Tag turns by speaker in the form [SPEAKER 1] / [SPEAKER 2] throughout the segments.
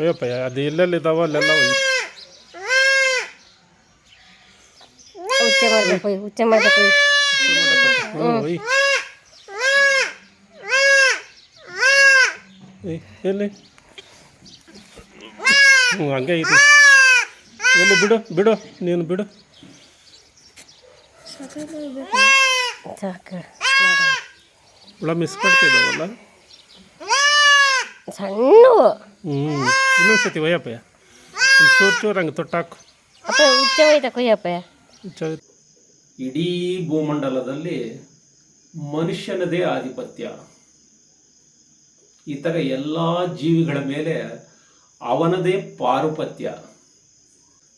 [SPEAKER 1] ಅಯ್ಯಪ್ಪ ಅದು ಎಲ್ಲೆಲ್ಲಿ ಇದಾವ ಅಲ್ಲೆಲ್ಲ.
[SPEAKER 2] ಹುಚ್ಚೆ ಮಾಡ್ಬೇಕು ಹುಚ್ಚೆ ಮಾಡ್ಬೇಕು.
[SPEAKER 1] ಎಲ್ಲಿ? ಹ್ಞೂ ಹಂಗೆ ಇದು. ಎಲ್ಲಿ ಬಿಡು ಬಿಡು ನೀನು ಬಿಡು. ಹುಳ ಮಿಸ್ ಮಾಡ್ತಿದ್ದಾವಲ್ಲ?
[SPEAKER 2] ಸಣ್ಣವು.
[SPEAKER 1] ಹ್ಞೂ ಇನ್ನೊಂದು ಸತಿ ಒಯ್ಯಪ್ಪಯ್ಯ. ಚೂರು ಚೂರು ಹಂಗೆ ತೊಟ್ಟಾಕು.
[SPEAKER 2] ಅಪ್ಪ ಉಚ್ಚ ಹೋಯ್ತಾ ಕೊಯ್ಯಪ್ಪ
[SPEAKER 1] ಚ- ಇಡೀ ಭೂಮಂಡಲದಲ್ಲಿ ಮನುಷ್ಯನದೇ ಆಧಿಪತ್ಯ. ಇತರ ಎಲ್ಲ ಜೀವಿಗಳ ಮೇಲೆ ಅವನದೇ ಪಾರುಪತ್ಯ.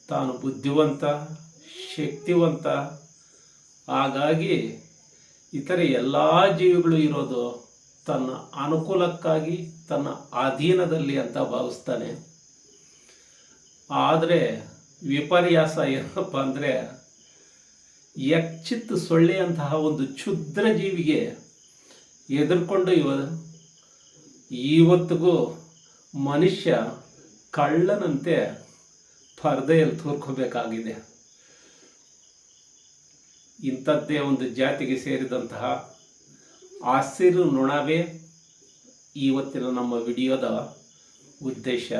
[SPEAKER 1] ತಾನು ಬುದ್ಧಿವಂತ ಶಕ್ತಿವಂತ. ಹಾಗಾಗಿ ಇತರ ಎಲ್ಲ ಜೀವಿಗಳು ಇರೋದು ತನ್ನ ಅನುಕೂಲಕ್ಕಾಗಿ ತನ್ನ ಅಧೀನದಲ್ಲಿ ಅಂತ ಭಾವಿಸ್ತಾನೆ. ಆದರೆ ವಿಪರ್ಯಾಸ ಏನಪ್ಪ ಅಂದರೆ, ಯಕ್ಷಿತ್ ಸೊಳ್ಳೆಯಂತಹ ಒಂದು ಕ್ಷುದ್ರ ಜೀವಿಗೆ ಎದುರ್ಕೊಂಡು ಇವ ಇವತ್ತಿಗೂ ಮನುಷ್ಯ ಕಳ್ಳನಂತೆ ಪರದೆಯಲ್ಲಿ ತೋರ್ಕೋಬೇಕಾಗಿದೆ. ಇಂಥದ್ದೇ ಒಂದು ಜಾತಿಗೆ ಸೇರಿದಂತಹ ಹಸಿರು ನೊಣವೇ ಇವತ್ತಿನ ನಮ್ಮ ವಿಡಿಯೋದ ಉದ್ದೇಶ,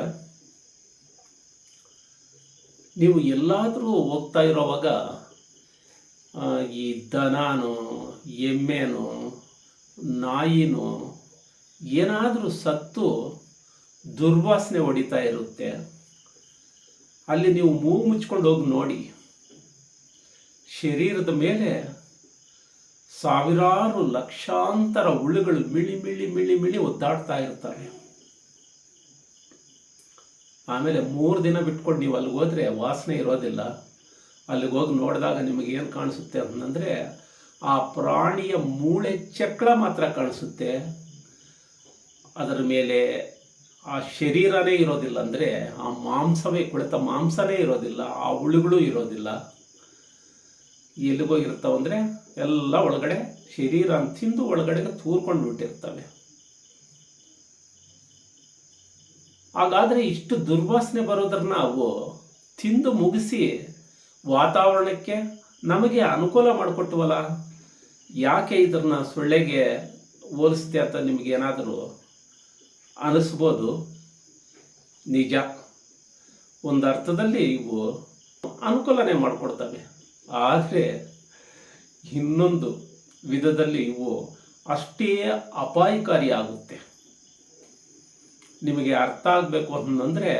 [SPEAKER 1] ನೀವು ಎಲ್ಲಾದರೂ ಹೋಗ್ತಾ ಇರೋವಾಗ ಈ ದನಾನು, ಎಮ್ಮೆನು, ನಾಯಿನು ಏನಾದರೂ ಸತ್ತು ದುರ್ವಾಸನೆ ಹೊಡಿತಾ ಇರುತ್ತೆ. ಅಲ್ಲಿ ನೀವು ಮೂಗು ಮುಚ್ಕೊಂಡು ಹೋಗಿ ನೋಡಿ. ಶರೀರದ ಮೇಲೆ ಸಾವಿರಾರು ಲಕ್ಷಾಂತರ ಹುಳುಗಳು ಮಿಳಿ ಮಿಳಿ ಮಿಳಿ ಮಿಳಿ ಒದ್ದಾಡ್ತಾ ಇರ್ತವೆ. ಆಮೇಲೆ ಮೂರು ದಿನ ಬಿಟ್ಕೊಂಡು ನೀವು ಅಲ್ಲಿಗೆ ಹೋದರೆ ವಾಸನೆ ಇರೋದಿಲ್ಲ. ಅಲ್ಲಿಗೆ ಹೋಗಿ ನೋಡಿದಾಗ ನಿಮಗೆ ಏನು ಕಾಣಿಸುತ್ತೆ ಅಂತಂದರೆ ಆ ಪ್ರಾಣಿಯ ಮೂಳೆ ಚಕ್ರ ಮಾತ್ರ ಕಾಣಿಸುತ್ತೆ. ಅದರ ಮೇಲೆ ಆ ಶರೀರನೇ ಇರೋದಿಲ್ಲ ಅಂದರೆ ಆ ಮಾಂಸವೇ ಕುಳಿತ ಮಾಂಸನೇ ಇರೋದಿಲ್ಲ, ಆ ಹುಳುಗಳು ಇರೋದಿಲ್ಲ. ಎಲ್ಲಿಗೋಗಿರ್ತಾವಂದರೆ ಎಲ್ಲ ಒಳಗಡೆ ಶರೀರ ತಿಂದು ಒಳಗಡೆಗೆ ತೂರ್ಕೊಂಡು ಬಿಟ್ಟಿರ್ತವೆ. ಹಾಗಾದರೆ ಇಷ್ಟು ದುರ್ವಾಸನೆ ಬರೋದ್ರನ್ನ ಅವು ತಿಂದು ಮುಗಿಸಿ ವಾತಾವರಣಕ್ಕೆ ನಮಗೆ ಅನುಕೂಲ ಮಾಡಿಕೊಟ್ಟವಲ್ಲ ಯಾಕೆ ಇದನ್ನ ಸೊಳ್ಳೆಗೆ ಹೋಲಿಸ್ತೆ ಅಂತ ನಿಮಗೆ ಏನಾದರೂ ಅನಿಸ್ಬೋದು? ನಿಜ. ಒಂದು ಅರ್ಥದಲ್ಲಿ ಇವು ಅನುಕೂಲನೇ ಮಾಡಿಕೊಡ್ತವೆ. ಆದರೆ ಇನ್ನೊಂದು ವಿಧದಲ್ಲಿ ಇವು ಅಷ್ಟೇ ಅಪಾಯಕಾರಿ ಆಗುತ್ತೆ ನಿಮಗೆ ಅರ್ಥ ಆಗಬೇಕು ಅಂತಂದರೆ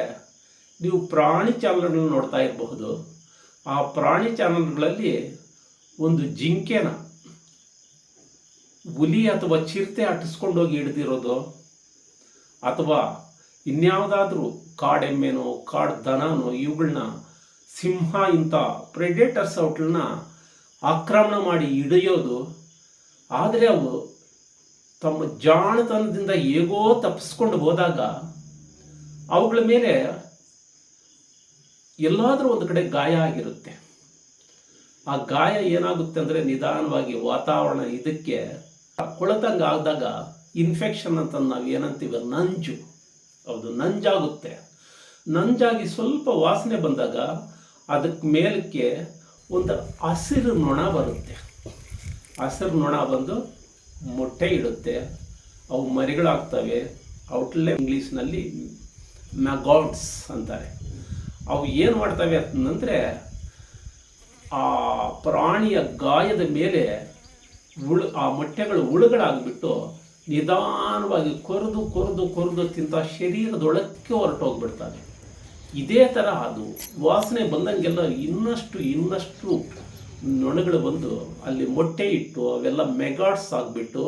[SPEAKER 1] ನೀವು ಪ್ರಾಣಿ ಚಾನಲ್ಗಳನ್ನ ನೋಡ್ತಾ ಇರಬಹುದು. ಆ ಪ್ರಾಣಿ ಚಾನಲ್ಗಳಲ್ಲಿ ಒಂದು ಜಿಂಕೆನ ಹುಲಿ ಅಥವಾ ಚಿರತೆ ಅಟ್ಟಿಸ್ಕೊಂಡೋಗಿ ಹಿಡ್ದಿರೋದು ಅಥವಾ ಇನ್ಯಾವುದಾದ್ರೂ ಕಾಡೆಮ್ಮೆನೋ ಕಾಡು ದನನೋ ಇವುಗಳನ್ನ ಸಿಂಹ ಇಂಥ ಪ್ರೆಡೇಟರ್ಸ್ ಔಟ್ಗಳನ್ನ ಆಕ್ರಮಣ ಮಾಡಿ ಹಿಡಿಯೋದು. ಆದರೆ ಅವು ತಮ್ಮ ಜಾಣತನದಿಂದ ಹೇಗೋ ತಪ್ಪಿಸ್ಕೊಂಡು ಹೋದಾಗ ಅವುಗಳ ಮೇಲೆ ಎಲ್ಲಾದರೂ ಒಂದು ಕಡೆ ಗಾಯ ಆಗಿರುತ್ತೆ. ಆ ಗಾಯ ಏನಾಗುತ್ತೆ ಅಂದರೆ ನಿಧಾನವಾಗಿ ವಾತಾವರಣ ಇದಕ್ಕೆ ಕೊಳತಂಗೆ ಆದಾಗ ಇನ್ಫೆಕ್ಷನ್ ಅಂತ ನಾವು ಏನಂತೀವಿ, ನಂಜು. ಹೌದು, ನಂಜಾಗುತ್ತೆ. ನಂಜಾಗಿ ಸ್ವಲ್ಪ ವಾಸನೆ ಬಂದಾಗ ಅದಕ್ಕೆ ಮೇಲಕ್ಕೆ ಒಂದು ಹಸಿರು ನೊಣ ಬರುತ್ತೆ. ಹಸಿರು ನೊಣ ಬಂದು ಮೊಟ್ಟೆ ಇಡುತ್ತೆ. ಅವು ಮರಿಗಳಾಗ್ತವೆ. ಔಟ್ಲೆ ಇಂಗ್ಲೀಷ್ನಲ್ಲಿ ಮ್ಯಾಗಾಟ್ಸ್ ಅಂತಾರೆ. ಅವು ಏನು ಮಾಡ್ತವೆ ಅಂತಂದರೆ ಆ ಪ್ರಾಣಿಯ ಗಾಯದ ಮೇಲೆ ಉಳು ಆ ಮೊಟ್ಟೆಗಳು ಹುಳುಗಳಾಗ್ಬಿಟ್ಟು ನಿಧಾನವಾಗಿ ಕೊರೆದು ಕೊರೆದು ಕೊರೆದು ತಿಂತ ಶರೀರದೊಳಕ್ಕೆ ಹೊರಟೋಗ್ಬಿಡ್ತವೆ. ಇದೇ ಥರ ಅದು. ವಾಸನೆ ಬಂದಂಗೆಲ್ಲ ಇನ್ನಷ್ಟು ಇನ್ನಷ್ಟು ನೊಣಗಳು ಬಂದು ಅಲ್ಲಿ ಮೊಟ್ಟೆ ಇಟ್ಟು ಅವೆಲ್ಲ ಮೆಗಾಡ್ಸ್ ಆಗಿಬಿಟ್ಟು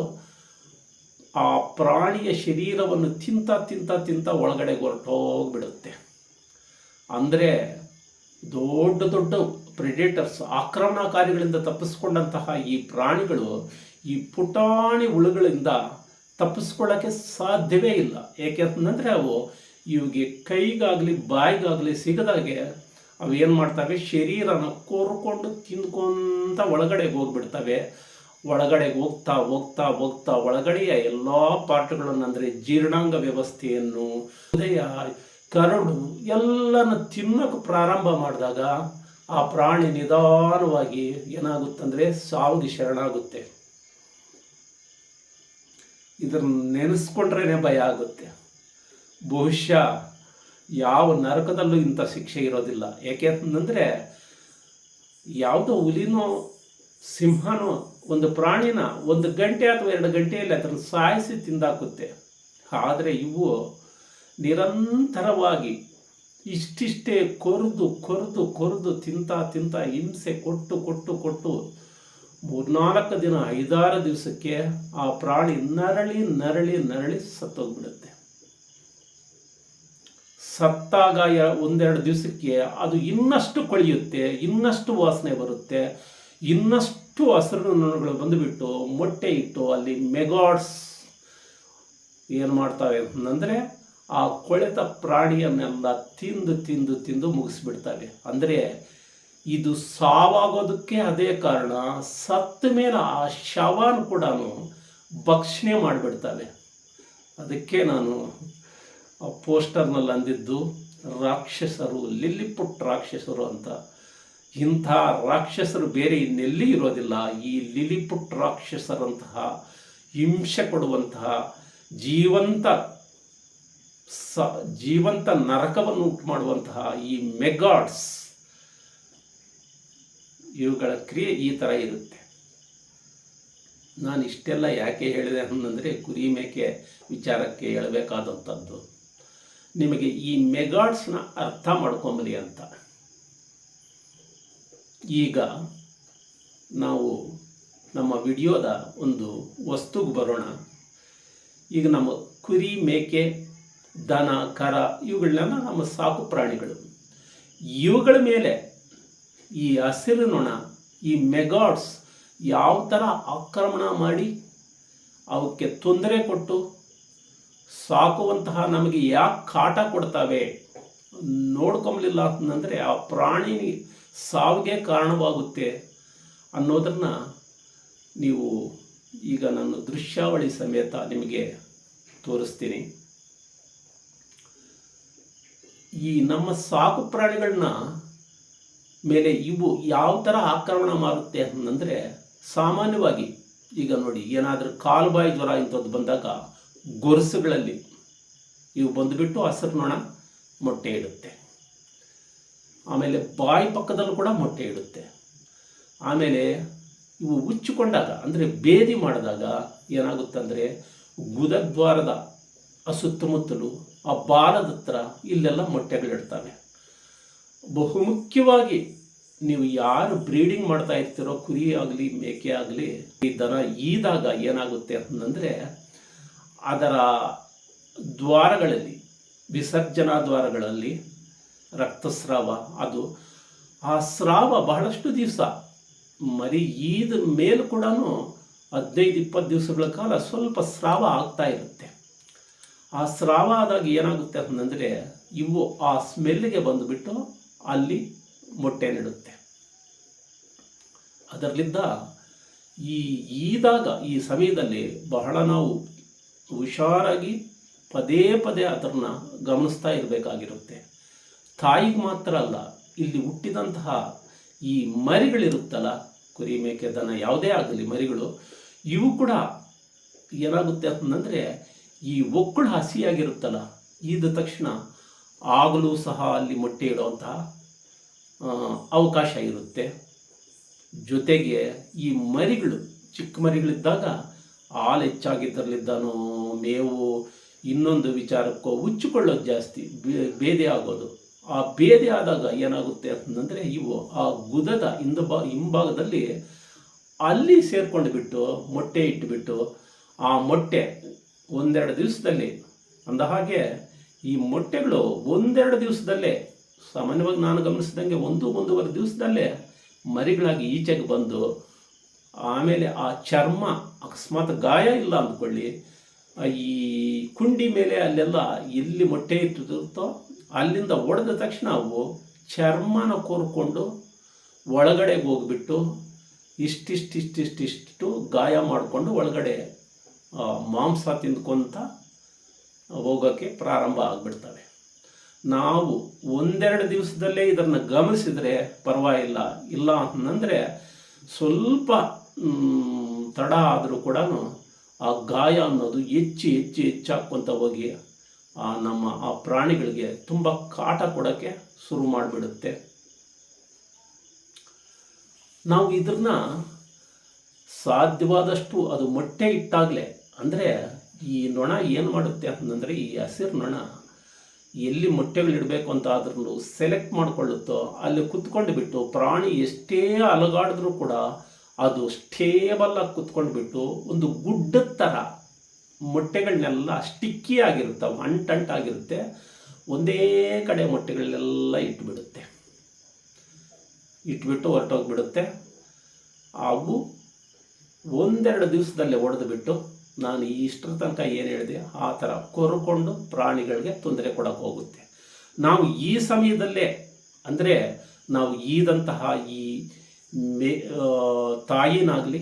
[SPEAKER 1] ಆ ಪ್ರಾಣಿಯ ಶರೀರವನ್ನು ತಿಂತ ತಿಂತ ತಿಂತ ಒಳಗಡೆ ಹೊರಟೋಗ್ಬಿಡುತ್ತೆ ಅಂದರೆ ದೊಡ್ಡ ದೊಡ್ಡ ಪ್ರೆಡೇಟರ್ಸ್ ಆಕ್ರಮಣಕಾರಿಗಳಿಂದ ತಪ್ಪಿಸ್ಕೊಂಡಂತಹ ಈ ಪ್ರಾಣಿಗಳು ಈ ಪುಟಾಣಿ ಹುಳುಗಳಿಂದ ತಪ್ಪಿಸ್ಕೊಳ್ಳೋಕ್ಕೆ ಸಾಧ್ಯವೇ ಇಲ್ಲ. ಏಕೆಂತಂದರೆ ಅವು ಇವಿಗೆ ಕೈಗಾಗಲಿ, ಬಾಯಿಗಾಗಲಿ ಸಿಗದಾಗೆ ಅವು ಏನು ಮಾಡ್ತವೆ? ಶರೀರನ ಕೋರ್ಕೊಂಡು ತಿಂದ್ಕೊಂತ ಒಳಗಡೆಗೆ ಹೋಗ್ಬಿಡ್ತವೆ. ಒಳಗಡೆಗೆ ಹೋಗ್ತಾ ಹೋಗ್ತಾ ಹೋಗ್ತಾ ಒಳಗಡೆಯ ಎಲ್ಲ ಪಾರ್ಟ್ಗಳನ್ನು ಅಂದರೆ ಜೀರ್ಣಾಂಗ ವ್ಯವಸ್ಥೆಯನ್ನು, ಹೃದಯ, ಕರಡು ಎಲ್ಲನ ತಿನ್ನೋಕೆ ಪ್ರಾರಂಭ ಮಾಡಿದಾಗ ಆ ಪ್ರಾಣಿ ನಿಧಾನವಾಗಿ ಏನಾಗುತ್ತಂದರೆ ಸಾವಿಗೆ ಶರಣಾಗುತ್ತೆ. ಇದನ್ನು ನೆನೆಸ್ಕೊಂಡ್ರೇ ಭಯ ಆಗುತ್ತೆ. ಬಹುಶಃ ಯಾವ ನರಕದಲ್ಲೂ ಇಂಥ ಶಿಕ್ಷೆ ಇರೋದಿಲ್ಲ. ಯಾಕೆ ಅಂತಂದರೆ ಯಾವುದೋ ಹುಲಿನೋ ಸಿಂಹನೋ ಒಂದು ಪ್ರಾಣಿನ ಒಂದು ಗಂಟೆ ಅಥವಾ ಎರಡು ಗಂಟೆಯಲ್ಲಿ ಅದನ್ನು ಸಾಯಿಸಿ ತಿಂದಾಕುತ್ತೆ. ಆದರೆ ಇವು ನಿರಂತರವಾಗಿ ಇಷ್ಟಿಷ್ಟೇ ಕೊರೆದು ಕೊರೆದು ಕೊರೆದು ತಿಂತ ತಿಂತ ಹಿಂಸೆ ಕೊಟ್ಟು ಕೊಟ್ಟು ಕೊಟ್ಟು ಮೂರ್ನಾಲ್ಕು ದಿನ, ಐದಾರು ದಿವಸಕ್ಕೆ ಆ ಪ್ರಾಣಿ ನರಳಿ ನರಳಿ ನರಳಿ ಸತ್ತೋಗ್ಬಿಡುತ್ತೆ. ಸತ್ತಾಗ ಒಂದೆರಡು ದಿವಸಕ್ಕೆ ಅದು ಇನ್ನಷ್ಟು ಕೊಳೆಯುತ್ತೆ, ಇನ್ನಷ್ಟು ವಾಸನೆ ಬರುತ್ತೆ, ಇನ್ನಷ್ಟು ಹಸಿರು ನೊಣಗಳು ಬಂದುಬಿಟ್ಟು ಮೊಟ್ಟೆ ಇಟ್ಟು ಅಲ್ಲಿ ಮೆಗಾಡ್ಸ್ ಏನು ಮಾಡ್ತಾವೆ ಅಂತಂದರೆ ಆ ಕೊಳೆತ ಪ್ರಾಣಿಯನ್ನೆಲ್ಲ ತಿಂದು ತಿಂದು ತಿಂದು ಮುಗಿಸ್ಬಿಡ್ತವೆ. ಅಂದರೆ ಇದು ಸಾವಾಗೋದಕ್ಕೆ ಅದೇ ಕಾರಣ ಸತ್ತ ಮೇಲೆ ಆ ಶವನ ಕೂಡ ಭಕ್ಷಣೆ ಮಾಡಿಬಿಡ್ತವೆ. ಅದಕ್ಕೆ ನಾನು ಪೋಸ್ಟರ್ನಲ್ಲಿ ಅಂದಿದ್ದು ರಾಕ್ಷಸರು, ಲಿಲ್ಲಿಪುಟ್ ರಾಕ್ಷಸರು ಅಂತ. ಇಂಥ ರಾಕ್ಷಸರು ಬೇರೆ ಇನ್ನೆಲ್ಲಿ ಇರೋದಿಲ್ಲ. ಈ ಲಿಲಿಪುಟ್ ರಾಕ್ಷಸರಂತಹ, ಹಿಂಸೆ ಕೊಡುವಂತಹ, ಜೀವಂತ ಸ, ಜೀವಂತ ನರಕವನ್ನು ಉಂಟು ಮಾಡುವಂತಹ ಈ ಮೆಗಾಡ್ಸ್ ಇವುಗಳ ಕ್ರಿಯೆ ಈ ಥರ ಇರುತ್ತೆ. ನಾನು ಇಷ್ಟೆಲ್ಲ ಯಾಕೆ ಹೇಳಿದೆ ಅಂತಂದರೆ ಕುರಿ ಮೇಕೆ ವಿಚಾರಕ್ಕೆ ಹೇಳಬೇಕಾದಂಥದ್ದು. ನಿಮಗೆ ಈ ಮೆಗಾಡ್ಸ್ನ ಅರ್ಥ ಮಾಡ್ಕೊಂಬಲಿ ಅಂತ. ಈಗ ನಾವು ನಮ್ಮ ವಿಡಿಯೋದ ಒಂದು ವಸ್ತುಗೆ ಬರೋಣ. ಈಗ ನಮ್ಮ ಕುರಿ, ಮೇಕೆ, ದನ, ಕರ ಇವುಗಳನ್ನೆಲ್ಲ ನಮ್ಮ ಸಾಕು ಪ್ರಾಣಿಗಳು. ಇವುಗಳ ಮೇಲೆ ಈ ಹಸಿರು ನೊಣ ಈ ಮೆಗಾಡ್ಸ್ ಯಾವ ಥರ ಆಕ್ರಮಣ ಮಾಡಿ ಅವಕ್ಕೆ ತೊಂದರೆ ಕೊಟ್ಟು ಸಾಕುವಂತಹ ನಮಗೆ ಯಾಕೆ ಕಾಟ ಕೊಡ್ತಾವೆ ನೋಡ್ಕೊಂಬಲಿಲ್ಲ ಅಂತಂದರೆ ಆ ಪ್ರಾಣಿ ಸಾವಿಗೆ ಕಾರಣವಾಗುತ್ತೆ ಅನ್ನೋದನ್ನು ನೀವು ಈಗ ನಾನು ದೃಶ್ಯಾವಳಿ ಸಮೇತ ನಿಮಗೆ ತೋರಿಸ್ತೀನಿ. ಈ ನಮ್ಮ ಸಾಕು ಪ್ರಾಣಿಗಳನ್ನ ಮೇಲೆ ಇವು ಯಾವ ಥರ ಆಕ್ರಮಣ ಮಾಡುತ್ತೆ ಅಂತಂದರೆ ಸಾಮಾನ್ಯವಾಗಿ ಈಗ ನೋಡಿ ಏನಾದರೂ ಕಾಲುಬಾಯಿ ಜ್ವರ ಇಂಥದ್ದು ಬಂದಾಗ ಗೊರಸುಗಳಲ್ಲಿ ಇವು ಬಂದುಬಿಟ್ಟು ಹಸಿರು ನೊಣ ಮೊಟ್ಟೆ ಇಡುತ್ತೆ. ಆಮೇಲೆ ಬಾಯಿ ಪಕ್ಕದಲ್ಲೂ ಕೂಡ ಮೊಟ್ಟೆ ಇಡುತ್ತೆ. ಆಮೇಲೆ ಇವು ಉಚ್ಚಿಕೊಂಡಾಗ ಅಂದರೆ ಬೇದಿ ಮಾಡಿದಾಗ ಏನಾಗುತ್ತಂದರೆ ಗುದದ್ವಾರದ ಆ ಸುತ್ತಮುತ್ತಲು ಆ ಬಾಲದ ಹತ್ರ ಇಲ್ಲೆಲ್ಲ ಮೊಟ್ಟೆಗಳಿಡ್ತವೆ. ಬಹುಮುಖ್ಯವಾಗಿ ನೀವು ಯಾರು ಬ್ರೀಡಿಂಗ್ ಮಾಡ್ತಾ ಇರ್ತೀರೋ, ಕುರಿ ಆಗಲಿ, ಮೇಕೆ ಆಗಲಿ, ಈ ದನ ಈದಾಗ ಏನಾಗುತ್ತೆ ಅಂತಂದರೆ ಅದರ ದ್ವಾರಗಳಲ್ಲಿ, ವಿಸರ್ಜನಾ ದ್ವಾರಗಳಲ್ಲಿ ರಕ್ತಸ್ರಾವ, ಅದು ಆ ಸ್ರಾವ ಬಹಳಷ್ಟು ದಿವಸ. ಮರಿ ಈದ ಮೇಲೂ ಕೂಡ ಹದಿನೈದು, ಇಪ್ಪತ್ತು ದಿವಸಗಳ ಕಾಲ ಸ್ವಲ್ಪ ಸ್ರಾವ ಆಗ್ತಾ ಇರುತ್ತೆ. ಆ ಸ್ರಾವ ಆದಾಗ ಏನಾಗುತ್ತೆ ಅಂತಂದರೆ, ಇವು ಆ ಸ್ಮೆಲ್ಗೆ ಬಂದುಬಿಟ್ಟು ಅಲ್ಲಿ ಮೊಟ್ಟೆ ನೆಡುತ್ತೆ ಅದರಲ್ಲಿದ್ದ ಈ ಈದಾಗ, ಈ ಸಮಯದಲ್ಲಿ ಬಹಳ ನಾವು ಹುಷಾರಾಗಿ ಪದೇ ಪದೇ ಅದನ್ನು ಗಮನಿಸ್ತಾ ಇರಬೇಕಾಗಿರುತ್ತೆ. ತಾಯಿಗೆ ಮಾತ್ರ ಅಲ್ಲ, ಇಲ್ಲಿ ಹುಟ್ಟಿದಂತಹ ಈ ಮರಿಗಳಿರುತ್ತಲ್ಲ, ಕುರಿ ಮೇಕೆ, ದನ, ಯಾವುದೇ ಆಗಲಿ ಮರಿಗಳು, ಇವು ಕೂಡ ಏನಾಗುತ್ತೆ ಅಂತಂದರೆ ಈ ಒಕ್ಕಳು ಹಸಿಯಾಗಿರುತ್ತಲ್ಲ, ಈದ ತಕ್ಷಣ ಆಗಲೂ ಸಹ ಅಲ್ಲಿ ಮೊಟ್ಟೆ ಇಡುವಂತಹ ಅವಕಾಶ ಇರುತ್ತೆ. ಜೊತೆಗೆ ಈ ಮರಿಗಳು, ಚಿಕ್ಕ ಮರಿಗಳಿದ್ದಾಗ, ಹಾಲು ಹೆಚ್ಚಾಗಿದ್ದರಲ್ಲಿದ್ದಾನೋ ಮೇವು ಇನ್ನೊಂದು ವಿಚಾರಕ್ಕೋ ಉಚ್ಚಿಕೊಳ್ಳೋದು ಜಾಸ್ತಿ ಬೇದೆ ಆಗೋದು. ಆ ಬೇದೆ ಆದಾಗ ಏನಾಗುತ್ತೆ ಅಂತಂದರೆ ಇವು ಆ ಗುದದ ಹಿಂದ ಹಿಂಭಾಗದಲ್ಲಿ ಅಲ್ಲಿ ಸೇರ್ಕೊಂಡು ಬಿಟ್ಟು, ಮೊಟ್ಟೆ ಇಟ್ಟುಬಿಟ್ಟು ಆ ಮೊಟ್ಟೆ ಒಂದೆರಡು ದಿವಸದಲ್ಲಿ, ಅಂದ ಹಾಗೆ ಈ ಮೊಟ್ಟೆಗಳು ಒಂದೆರಡು ದಿವಸದಲ್ಲೇ, ಸಾಮಾನ್ಯವಾಗಿ ನಾನು ಗಮನಿಸಿದಂಗೆ ಒಂದು, ಒಂದೂವರೆ ದಿವಸದಲ್ಲೇ ಮರಿಗಳಾಗಿ ಈಚೆಗೆ ಬಂದು, ಆಮೇಲೆ ಆ ಚರ್ಮ ಅಕಸ್ಮಾತ್ ಗಾಯ ಇಲ್ಲ ಅಂದ್ಕೊಳ್ಳಿ ಈ ಕುಂಡಿ ಮೇಲೆ ಅಲ್ಲೆಲ್ಲ ಎಲ್ಲಿ ಮೊಟ್ಟೆ ಇಟ್ಟಿರುತ್ತೋ ಅಲ್ಲಿಂದ ಒಡೆದ ತಕ್ಷಣ ಅವು ಚರ್ಮನ ಕೋರ್ಕೊಂಡು ಒಳಗಡೆ ಹೋಗ್ಬಿಟ್ಟು ಇಷ್ಟಿಷ್ಟಿಷ್ಟಿಷ್ಟಿಷ್ಟು ಗಾಯ ಮಾಡಿಕೊಂಡು ಒಳಗಡೆ ಮಾಂಸ ತಿಂದ್ಕೊಂತ ಹೋಗೋಕ್ಕೆ ಪ್ರಾರಂಭ ಆಗಿಬಿಡ್ತವೆ. ನಾವು ಒಂದೆರಡು ದಿವಸದಲ್ಲೇ ಇದನ್ನು ಗಮನಿಸಿದರೆ ಪರವಾಗಿಲ್ಲ. ಇಲ್ಲ ಅಂತಂದರೆ ಸ್ವಲ್ಪ ತಡ ಆದರೂ ಕೂಡ ಆ ಗಾಯ ಅನ್ನೋದು ಹೆಚ್ಚು ಹೆಚ್ಚು ಹೆಚ್ಚಾಗ್ಕೊಂತ ಹೋಗಿ ಆ ನಮ್ಮ ಆ ಪ್ರಾಣಿಗಳಿಗೆ ತುಂಬ ಕಾಟ ಕೊಡೋಕ್ಕೆ ಶುರು ಮಾಡಿಬಿಡುತ್ತೆ. ನಾವು ಇದನ್ನ ಸಾಧ್ಯವಾದಷ್ಟು ಅದು ಮೊಟ್ಟೆ ಇಟ್ಟಾಗಲೇ ಅಂದರೆ ಈ ನೊಣ ಏನು ಮಾಡುತ್ತೆ ಅಂತಂದರೆ ಈ ಹಸಿರು ನೊಣ ಎಲ್ಲಿ ಮೊಟ್ಟೆಗಳಿಡಬೇಕು ಅಂತ ಆದ್ರೂ ಸೆಲೆಕ್ಟ್ ಮಾಡಿಕೊಳ್ಳುತ್ತೋ ಅಲ್ಲಿ ಕುತ್ಕೊಂಡು ಬಿಟ್ಟು ಪ್ರಾಣಿ ಎಷ್ಟೇ ಅಲಗಾಡಿದ್ರೂ ಕೂಡ ಅದು ಸ್ಟೇಬಲ್ ಆಗಿ ಕುತ್ಕೊಂಡು ಬಿಟ್ಟು ಒಂದು ಗುಡ್ಡದ ಥರ ಮೊಟ್ಟೆಗಳನ್ನೆಲ್ಲ ಸ್ಟಿಕ್ಕಿ ಆಗಿರುತ್ತೆ ಅಂಟಂಟಾಗಿರುತ್ತೆ ಒಂದೇ ಕಡೆ ಮೊಟ್ಟೆಗಳನ್ನೆಲ್ಲ ಇಟ್ಬಿಡುತ್ತೆ. ಇಟ್ಬಿಟ್ಟು ಹೊರಟೋಗ್ಬಿಡುತ್ತೆ. ಅವು ಒಂದೆರಡು ದಿವಸದಲ್ಲೇ ಒಡೆದು ಬಿಟ್ಟು ನಾನು ಇಷ್ಟರ ತನಕ ಏನು ಹೇಳಿದೆ? ಆ ಥರ ಕೊರ್ಕೊಂಡು ಪ್ರಾಣಿಗಳಿಗೆ ತೊಂದರೆ ಕೊಡೋಕೆ ಹೋಗುತ್ತೆ. ನಾವು ಈ ಸಮಯದಲ್ಲೇ, ಅಂದರೆ ನಾವು ಈದಂತಹ ಈ ಮೇ ತಾಯಿನಾಗಲಿ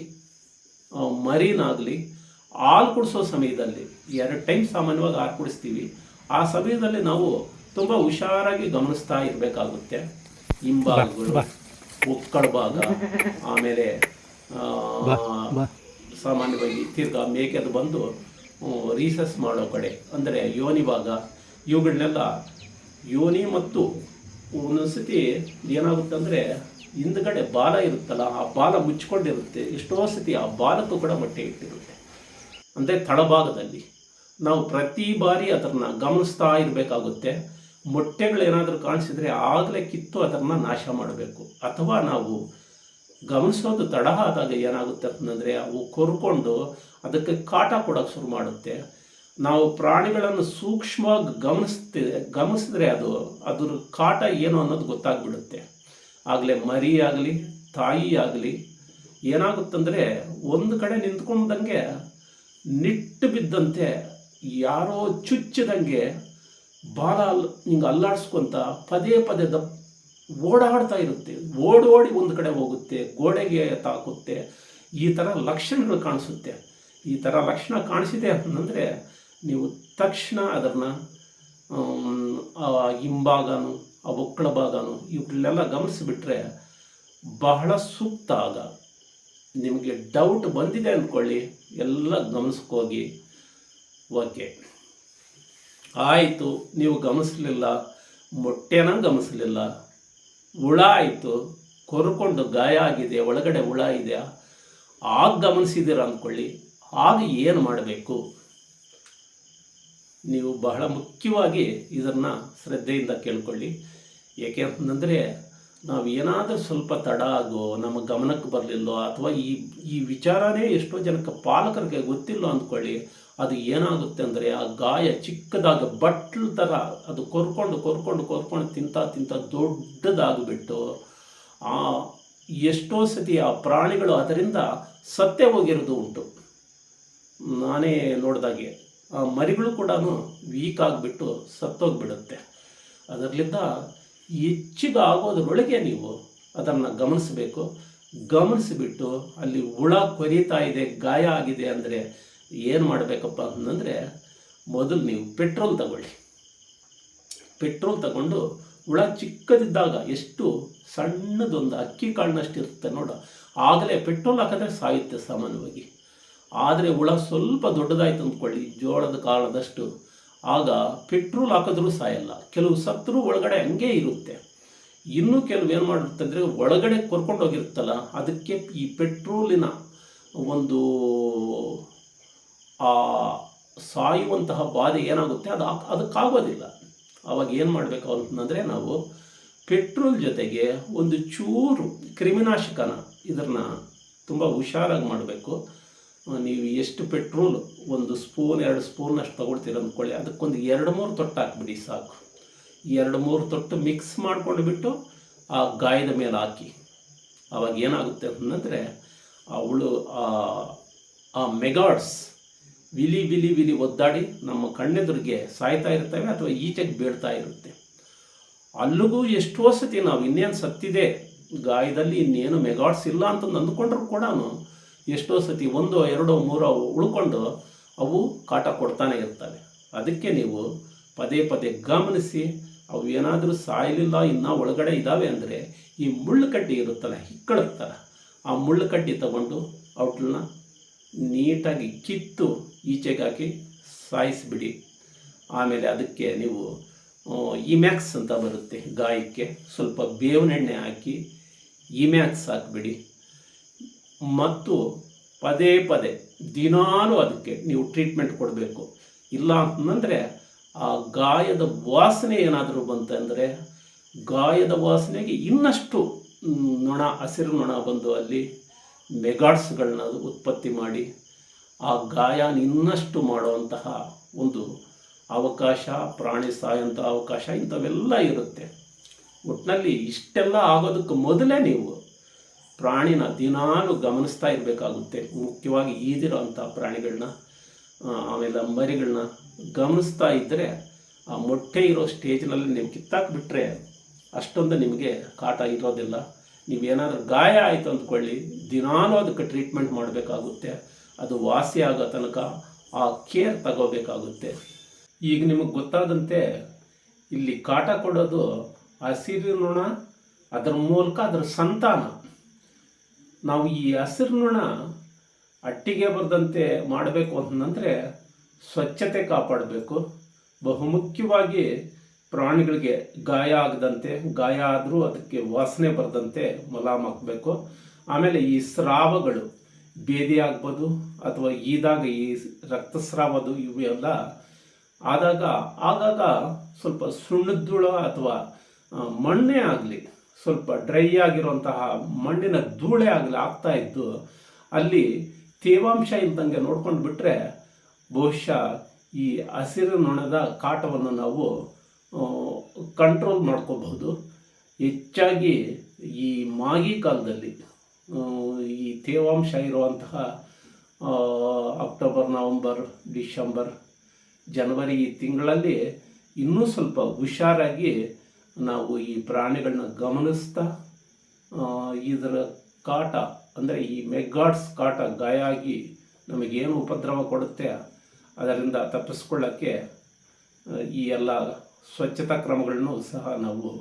[SPEAKER 1] ಮರಿನಾಗಲಿ ಹಾಲು ಕುಡಿಸೋ ಸಮಯದಲ್ಲಿ ಎರಡು ಟೈಮ್ ಸಾಮಾನ್ಯವಾಗಿ ಹಾಲು ಕುಡಿಸ್ತೀವಿ. ಆ ಸಮಯದಲ್ಲಿ ನಾವು ತುಂಬ ಹುಷಾರಾಗಿ ಗಮನಿಸ್ತಾ ಇರಬೇಕಾಗುತ್ತೆ. ಹಿಂಭಾಗಗಳು ಒಕ್ಕಡ ಭಾಗ ಆಮೇಲೆ ಸಾಮಾನ್ಯವಾಗಿ ತಿರ್ಗಾ ಮೇಕೆದು ಬಂದು ರೀಸಸ್ ಮಾಡೋ ಕಡೆ ಅಂದರೆ ಯೋನಿ ಭಾಗ ಇವುಗಳನ್ನೆಲ್ಲ ಯೋನಿ ಮತ್ತು ಒಂದೊಂದ್ಸತಿ ಏನಾಗುತ್ತೆ ಅಂದರೆ ಹಿಂದ್ಗಡೆ ಬಾಲ ಇರುತ್ತಲ್ಲ, ಆ ಬಾಲ ಮುಚ್ಕೊಂಡಿರುತ್ತೆ ಎಷ್ಟೋ ಸತಿ ಆ ಬಾಲಕ್ಕೂ ಕೂಡ ಮೊಟ್ಟೆ ಇಟ್ಟಿರುತ್ತೆ. ಅಂದರೆ ತಳಭಾಗದಲ್ಲಿ ನಾವು ಪ್ರತಿ ಬಾರಿ ಅದನ್ನು ಗಮನಿಸ್ತಾ ಇರಬೇಕಾಗುತ್ತೆ. ಮೊಟ್ಟೆಗಳೇನಾದರೂ ಕಾಣಿಸಿದರೆ ಆಗಲೇ ಕಿತ್ತು ಅದನ್ನು ನಾಶ ಮಾಡಬೇಕು. ಅಥವಾ ನಾವು ಗಮನಿಸೋದು ತಡ ಆದಾಗ ಏನಾಗುತ್ತೆ ಅಂತಂದರೆ ಅವು ಕೊರ್ಕೊಂಡು ಅದಕ್ಕೆ ಕಾಟ ಕೊಡೋಕೆ ಶುರು ಮಾಡುತ್ತೆ. ನಾವು ಪ್ರಾಣಿಗಳನ್ನು ಸೂಕ್ಷ್ಮವಾಗಿ ಗಮನಿಸ್ತಿದೆ ಗಮನಿಸಿದ್ರೆ ಅದು ಅದ್ರ ಕಾಟ ಏನು ಅನ್ನೋದು ಗೊತ್ತಾಗ್ಬಿಡುತ್ತೆ. ಆಗಲೇ ಮರಿ ಆಗಲಿ, ತಾಯಿ ಆಗಲಿ, ಏನಾಗುತ್ತಂದರೆ ಒಂದು ಕಡೆ ನಿಂತ್ಕೊಂಡಂಗೆ ನಿಟ್ಟು ಬಿದ್ದಂತೆ ಯಾರೋ ಚುಚ್ಚಿದಂಗೆ ಬಾಲ ಅಲ್ ಹಿಂಗೆ ಅಲ್ಲಾಡಿಸ್ಕೊಂತ ಪದೇ ಪದೇ ದಪ್ಪ ಓಡಾಡ್ತಾ ಇರುತ್ತೆ. ಓಡಿ ಓಡಿ ಒಂದು ಕಡೆ ಹೋಗುತ್ತೆ, ಗೋಡೆಗೆ ತಾಕುತ್ತೆ. ಈ ಥರ ಲಕ್ಷಣಗಳು ಕಾಣಿಸುತ್ತೆ. ಈ ಥರ ಲಕ್ಷಣ ಕಾಣಿಸಿದೆ ಅಂತಂದರೆ ನೀವು ತಕ್ಷಣ ಅದನ್ನು ಹಿಂಭಾಗನು ಆ ಒಕ್ಕಳ ಭಾಗನು ಇವುಗಳನ್ನೆಲ್ಲ ಗಮನಿಸಿಬಿಟ್ರೆ ಬಹಳ ಸೂಕ್ತ ಆಗ ನಿಮಗೆ ಡೌಟ್ ಬಂದಿದೆ ಅಂದ್ಕೊಳ್ಳಿ, ಎಲ್ಲ ಗಮನಿಸ್ಕೋಗಿ. ಓಕೆ. ಆಯಿತು, ನೀವು ಗಮನಿಸಲಿಲ್ಲ, ಮೊಟ್ಟೆನ ಗಮನಿಸಲಿಲ್ಲ. ಹುಳ ಆಯಿತು, ಕೊರ್ಕೊಂಡು ಗಾಯ ಆಗಿದೆ, ಒಳಗಡೆ ಹುಳ ಇದೆಯಾ? ಆಗ ಗಮನಿಸಿದ್ದೀರ ಅಂದ್ಕೊಳ್ಳಿ, ಆಗ ಏನು ಮಾಡಬೇಕು? ನೀವು ಬಹಳ ಮುಖ್ಯವಾಗಿ ಇದನ್ನು ಶ್ರದ್ಧೆಯಿಂದ ಕೇಳ್ಕೊಳ್ಳಿ. ಏಕೆ ಅಂತಂದರೆ ನಾವು ಏನಾದರೂ ಸ್ವಲ್ಪ ತಡ ಆಗೋ, ನಮ್ಮ ಗಮನಕ್ಕೆ ಬರಲಿಲ್ಲೋ ಅಥವಾ ಈ ಈ ವಿಚಾರನೇ ಎಷ್ಟೋ ಜನಕ್ಕೆ ಪಾಲಕರಿಗೆ ಗೊತ್ತಿಲ್ಲ ಅಂದ್ಕೊಳ್ಳಿ, ಅದು ಏನಾಗುತ್ತೆ ಅಂದರೆ ಆ ಗಾಯ ಚಿಕ್ಕದಾಗ ಬಟ್ಲು ಥರ ಅದು ಕೊರ್ಕೊಂಡು ಕೊರ್ಕೊಂಡು ಕೊರ್ಕೊಂಡು ತಿಂತ ತಿಂತ ದೊಡ್ಡದಾಗಿಬಿಟ್ಟು ಆ ಎಷ್ಟೋ ಸತಿ ಆ ಪ್ರಾಣಿಗಳು ಅದರಿಂದ ಸತ್ತೇ ಹೋಗಿರೋದು ಉಂಟು. ನಾನೇ ನೋಡಿದಾಗೆ ಆ ಮರಿಗಳು ಕೂಡ ವೀಕ್ ಆಗಿಬಿಟ್ಟು ಸತ್ತೋಗ್ಬಿಡುತ್ತೆ. ಅದರಲ್ಲಿಂದ ಹೆಚ್ಚಿಗೆ ಆಗೋದ್ರೊಳಗೆ ನೀವು ಅದನ್ನು ಗಮನಿಸಬೇಕು. ಗಮನಿಸಿಬಿಟ್ಟು ಅಲ್ಲಿ ಹುಳ ಕೊರೀತಾ ಇದೆ, ಗಾಯ ಆಗಿದೆ ಅಂದರೆ ಏನು ಮಾಡಬೇಕಪ್ಪ ಅಂತಂದರೆ ಮೊದಲು ನೀವು ಪೆಟ್ರೋಲ್ ತಗೊಳ್ಳಿ. ಪೆಟ್ರೋಲ್ ತಗೊಂಡು ಹುಳ ಚಿಕ್ಕದಿದ್ದಾಗ ಎಷ್ಟು ಸಣ್ಣದೊಂದು ಅಕ್ಕಿ ಕಾಳಿನಷ್ಟು ಇರುತ್ತೆ ನೋಡು. ಆಗಲೇ ಪೆಟ್ರೋಲ್ ಹಾಕಿದ್ರೆ ಸಾಯುತ್ತೆ ಸಾಮಾನ್ಯವಾಗಿ. ಆದರೆ ಹುಳ ಸ್ವಲ್ಪ ದೊಡ್ಡದಾಯ್ತು ಅಂದ್ಕೊಳ್ಳಿ, ಜೋಳದ ಕಾಳದಷ್ಟು ಆಗ ಪೆಟ್ರೋಲ್ ಹಾಕಿದ್ರೂ ಸಾಯಲ್ಲ. ಕೆಲವು ಸತ್ರು ಒಳಗಡೆ ಹಂಗೆ ಇರುತ್ತೆ. ಇನ್ನೂ ಕೆಲವು ಏನು ಮಾಡಿರುತ್ತೆ ಅಂದರೆ ಒಳಗಡೆ ಕೊರ್ಕೊಂಡು ಹೋಗಿರುತ್ತಲ್ಲ, ಅದಕ್ಕೆ ಈ ಪೆಟ್ರೋಲಿನ ಒಂದು, ಆ, ಸಾಯುವಂತಹ ಬಾಧೆ ಏನಾಗುತ್ತೆ? ಅದು ಅದಕ್ಕಾಗೋದಿಲ್ಲ ಅವಾಗ ಏನು ಮಾಡಬೇಕು ಅಂತಂದರೆ ನಾವು ಪೆಟ್ರೋಲ್ ಜೊತೆಗೆ ಒಂದು ಚೂರು ಕ್ರಿಮಿನಾಶಕನ ಇದನ್ನು ತುಂಬ ಹುಷಾರಾಗಿ ಮಾಡಬೇಕು. ನೀವು ಎಷ್ಟು ಪೆಟ್ರೋಲ್ ಒಂದು ಸ್ಪೂನ್, ಎರಡು ಸ್ಪೂನ್ ಅಷ್ಟು ತೊಗೊಳ್ತೀರ ಅಂದ್ಕೊಳ್ಳಿ. ಅದಕ್ಕೊಂದು ಎರಡು ಮೂರು ತೊಟ್ಟು ಹಾಕ್ಬಿಡಿ, ಸಾಕು. ಎರಡು ಮೂರು ತೊಟ್ಟು ಮಿಕ್ಸ್ ಮಾಡ್ಕೊಂಡು ಬಿಟ್ಟು ಆ ಗಾಯದ ಮೇಲೆ ಹಾಕಿ. ಅವಾಗ ಏನಾಗುತ್ತೆ ಅಂತಂದರೆ ಅವಳು ಆ ಮೆಗಾಡ್ಸ್ ವಿಲಿ ವಿಲಿ ವಿಲಿ ಒದ್ದಾಡಿ ನಮ್ಮ ಕಣ್ಣೆದುರಿಗೆ ಸಾಯ್ತಾ ಇರ್ತವೆ ಅಥವಾ ಈಚೆಗೆ ಬೀಳ್ತಾ ಇರುತ್ತೆ. ಅಲ್ಲಿಗೂ ಎಷ್ಟೋ ಸತಿ ನಾವು ಇನ್ನೇನು ಸತ್ತಿದೆ, ಗಾಯದಲ್ಲಿ ಇನ್ನೇನು ಮೆಗಾಡ್ಸ್ ಇಲ್ಲ ಅಂತಂದು ಅಂದ್ಕೊಂಡ್ರು ಕೂಡ ಎಷ್ಟೋ ಸತಿ ಒಂದೋ, ಎರಡೋ, ಮೂರೋ ಉಳ್ಕೊಂಡು ಅವು ಕಾಟ ಕೊಡ್ತಾನೆ ಇರ್ತವೆ. ಅದಕ್ಕೆ ನೀವು ಪದೇ ಪದೇ ಗಮನಿಸಿ, ಅವು ಏನಾದರೂ ಸಾಯಲಿಲ್ಲ, ಇನ್ನೂ ಒಳಗಡೆ ಇದ್ದಾವೆ ಅಂದರೆ ಈ ಮುಳ್ಳು ಕಡ್ಡಿ ಇರುತ್ತಲ್ಲ ಹಿಕ್ಕಳುತ್ತಲ್ಲ ಆ ಮುಳ್ಳು ಕಡ್ಡಿ ತಗೊಂಡು ಔಟ್ಲನ್ನ ನೀಟಾಗಿ ಕಿತ್ತು ಈಚೆಗೆ ಹಾಕಿ ಸಾಯಿಸಿಬಿಡಿ. ಆಮೇಲೆ ಅದಕ್ಕೆ ನೀವು ಇಮ್ಯಾಕ್ಸ್ ಅಂತ ಬರುತ್ತೆ ಗಾಯಕ್ಕೆ. ಸ್ವಲ್ಪ ಬೇವಿನೆಣ್ಣೆ ಹಾಕಿ ಇಮ್ಯಾಕ್ಸ್ ಹಾಕಿಬಿಡಿ. ಮತ್ತು ಪದೇ ಪದೇ, ದಿನಾಲೂ ಅದಕ್ಕೆ ನೀವು ಟ್ರೀಟ್ಮೆಂಟ್ ಕೊಡಬೇಕು. ಇಲ್ಲ ಅಂತಂದರೆ ಆ ಗಾಯದ ವಾಸನೆ ಏನಾದರೂ ಬಂತಂದರೆ ಗಾಯದ ವಾಸನೆಗೆ ಇನ್ನಷ್ಟು ನೊಣ, ಹಸಿರು ನೊಣ ಬಂದು ಅಲ್ಲಿ ಮೆಗಾಡ್ಸ್ಗಳನ್ನ ಉತ್ಪತ್ತಿ ಮಾಡಿ, ಆ ಗಾಯನ ಇನ್ನಷ್ಟು ಮಾಡುವಂತಹ ಒಂದು ಅವಕಾಶ, ಪ್ರಾಣಿ ಸಾಯೋಂಥ ಅವಕಾಶ ಇಂಥವೆಲ್ಲ ಇರುತ್ತೆ. ಒಟ್ಟಿನಲ್ಲಿ ಇಷ್ಟೆಲ್ಲ ಆಗೋದಕ್ಕೆ ಮೊದಲೇ ನೀವು ಪ್ರಾಣಿನ ದಿನಾಲು ಗಮನಿಸ್ತಾ ಇರಬೇಕಾಗುತ್ತೆ. ಮುಖ್ಯವಾಗಿ ಈದಿರೋ ಅಂಥ ಪ್ರಾಣಿಗಳನ್ನ ಆಮೇಲೆ ಮರಿಗಳನ್ನ ಗಮನಿಸ್ತಾ ಇದ್ದರೆ ಆ ಮೊಟ್ಟೆ ಇರೋ ಸ್ಟೇಜ್ನಲ್ಲಿ ನೀವು ಕಿತ್ತಾಕ್ಬಿಟ್ರೆ ಅಷ್ಟೊಂದು ನಿಮಗೆ ಕಾಟ ಇರೋದಿಲ್ಲ. ನೀವೇನಾದ್ರೂ ಗಾಯ ಆಯಿತು ಅಂದ್ಕೊಳ್ಳಿ ದಿನಾಲೂ ಅದಕ್ಕೆ ಟ್ರೀಟ್ಮೆಂಟ್ ಮಾಡಬೇಕಾಗುತ್ತೆ. ಅದು ವಾಸಿ ಆಗೋ ತನಕ ಆ ಕೇರ್ ತಗೋಬೇಕಾಗುತ್ತೆ. ಈಗ ನಿಮಗೆ ಗೊತ್ತಾದಂತೆ ಇಲ್ಲಿ ಕಾಟ ಕೊಡೋದು ಹಸಿರು ನೊಣ ಅದರ ಮೂಲಕ ಅದರ ಸಂತಾನ. ನಾವು ಈ ಹಸಿರು ನೊಣ ಅಟ್ಟಿಗೆ ಬರದಂತೆ ಮಾಡಬೇಕು ಅಂತಂದರೆ ಸ್ವಚ್ಛತೆ ಕಾಪಾಡಬೇಕು. ಬಹುಮುಖ್ಯವಾಗಿ ಪ್ರಾಣಿಗಳಿಗೆ ಗಾಯ ಆಗದಂತೆ, ಗಾಯ ಆದರೂ ಅದಕ್ಕೆ ವಾಸನೆ ಬರದಂತೆ ಮಲಾಮ್ ಹಾಕಬೇಕು. ಆಮೇಲೆ ಈ ಸ್ರಾವಗಳು, ಬೇದಿ ಆಗ್ಬೋದು ಅಥವಾ ಈದಾಗ ಈ ರಕ್ತಸ್ರಾವದು ಇವೆಲ್ಲ ಆದಾಗ, ಆಗಾಗ ಸ್ವಲ್ಪ ಸುಣ್ಣದ್ದುಳ ಅಥವಾ ಮಣ್ಣೇ ಆಗಲಿ. ಸ್ವಲ್ಪ ಡ್ರೈ ಆಗಿರುವಂತಹ ಮಣ್ಣಿನ ಧೂಳೆ ಆಗಲಿ ಆಗ್ತಾ ಇದ್ದು ಅಲ್ಲಿ ತೇವಾಂಶ ಇದ್ದಂಗೆ ನೋಡ್ಕೊಂಡು ಬಿಟ್ಟರೆ ಬಹುಶಃ ಈ ಹಸಿರು ನೊಣದ ಕಾಟವನ್ನು ನಾವು ಕಂಟ್ರೋಲ್ ಮಾಡ್ಕೋಬಹುದು. ಹೆಚ್ಚಾಗಿ ಈ ಮಾಗಿ ಕಾಲದಲ್ಲಿ ಈ ತೇವಾಂಶ ಇರುವಂತಹ ಅಕ್ಟೋಬರ್, ನವಂಬರ್, ಡಿಸೆಂಬರ್, ಜನವರಿ ಈ ತಿಂಗಳಲ್ಲಿ ಇನ್ನೂ ಸ್ವಲ್ಪ ಹುಷಾರಾಗಿ ನಾವು ಈ ಪ್ರಾಣಿಗಳನ್ನ ಗಮನಿಸ್ತಾ ಇದರ ಕಾಟ, ಅಂದರೆ ಈ ಮೆಗ್ಗಾಡ್ಸ್ ಕಾಟ ಗಾಯ ಆಗಿ ನಮಗೇನು ಉಪದ್ರವ ಕೊಡುತ್ತೆ, ಅದರಿಂದ ತಪ್ಪಿಸ್ಕೊಳ್ಳೋಕ್ಕೆ ಈ ಎಲ್ಲ ಸ್ವಚ್ಛತಾ ಕ್ರಮಗಳನ್ನು ಸಹ ನಾವು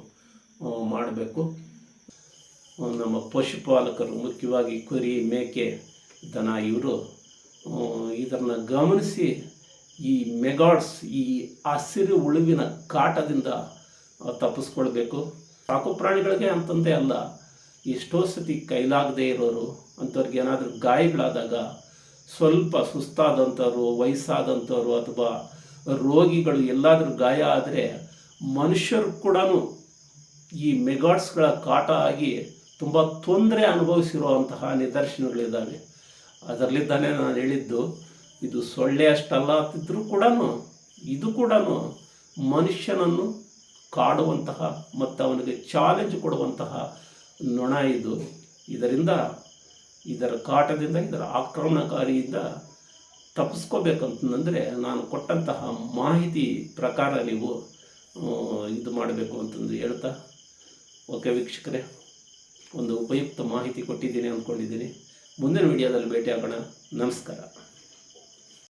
[SPEAKER 1] ಮಾಡಬೇಕು. ನಮ್ಮ ಪಶುಪಾಲಕರು ಮುಖ್ಯವಾಗಿ ಕುರಿ, ಮೇಕೆ, ದನ ಇವರು ಇದನ್ನು ಗಮನಿಸಿ ಈ ಮೆಗಾಡ್ಸ್ ಈ ಹಸಿರು ಉಳುವಿನ ಕಾಟದಿಂದ ತಪ್ಪಿಸ್ಕೊಳ್ಬೇಕು. ಸಾಕು ಪ್ರಾಣಿಗಳಿಗೆ ಅಂತಂದೇ ಅಲ್ಲ, ಎಷ್ಟೋ ಸತಿ ಕೈಲಾಗದೇ ಇರೋರು, ಅಂಥವ್ರಿಗೆ ಏನಾದರೂ ಗಾಯಗಳಾದಾಗ ಸ್ವಲ್ಪ ಸುಸ್ತಾದಂಥವ್ರು, ವಯಸ್ಸಾದಂಥವ್ರು ಅಥವಾ ರೋಗಿಗಳು ಎಲ್ಲಾದರೂ ಗಾಯ ಆದರೆ ಮನುಷ್ಯರು ಕೂಡ ಈ ಮೆಗಾಡ್ಸ್ಗಳ ಕಾಟ ಆಗಿ ತುಂಬ ತೊಂದರೆ ಅನುಭವಿಸಿರುವಂತಹ ನಿದರ್ಶನಗಳಿದ್ದಾವೆ ಅದರಲ್ಲಿದ್ದಾನೆ ನಾನು ಹೇಳಿದ್ದು, ಇದು ಸೊಳ್ಳೆ ಅಷ್ಟಲ್ಲ, ಅಂತಿದ್ರೂ ಕೂಡ ಇದು ಕೂಡ ಮನುಷ್ಯನನ್ನು ಕಾಡುವಂತಹ ಮತ್ತು ಅವನಿಗೆ ಚಾಲೆಂಜ್ ಕೊಡುವಂತಹ ನೊಣ ಇದು. ಇದರಿಂದ, ಇದರ ಕಾಟದಿಂದ, ಇದರ ಆಕ್ರಮಣಕಾರಿಯಿಂದ ತಪ್ಪಿಸ್ಕೋಬೇಕಂತಂದರೆ ನಾನು ಕೊಟ್ಟಂತಹ ಮಾಹಿತಿ ಪ್ರಕಾರ ನೀವು ಇದು ಮಾಡಬೇಕು ಅಂತಂದು ಹೇಳ್ತಾ, ಓಕೆ ವೀಕ್ಷಕರೇ, ಒಂದು ಉಪಯುಕ್ತ ಮಾಹಿತಿ ಕೊಟ್ಟಿದ್ದೀನಿ ಅಂದ್ಕೊಂಡಿದ್ದೀನಿ. ಮುಂದಿನ ವಿಡಿಯೋದಲ್ಲಿ ಭೇಟಿಯಾಗೋಣ. ನಮಸ್ಕಾರ.